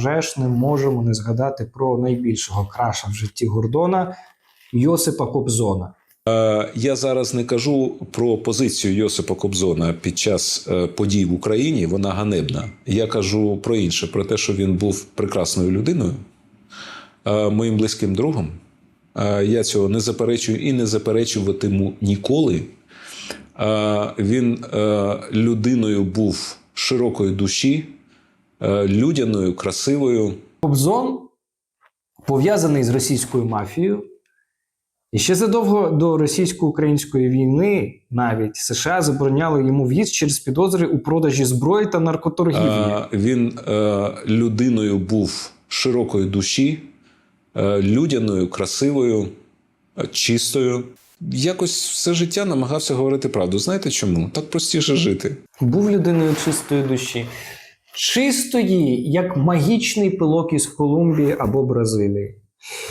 Вже ж не можемо не згадати про найбільшого краша в житті Гордона Йосипа Кобзона. Е, Я зараз не кажу про позицію Йосипа Кобзона під час е, подій в Україні. Вона ганебна. Я кажу про інше: про те, що він був прекрасною людиною, е, моїм близьким другом. Я цього не заперечую і не заперечуватиму ніколи. Він людиною був широкої душі, людяною, красивою. Кобзон пов'язаний з російською мафією. І ще задовго до російсько-української війни навіть США забороняли йому в'їзд через підозри у продажі зброї та наркоторгівлі. Е, Він е, людиною був широкої душі, е, людяною, красивою, е, чистою. Якось все життя намагався говорити правду. Знаєте чому? Так простіше жити. Був людиною чистої душі. Чистої, як магічний пилок із Колумбії або Бразилії.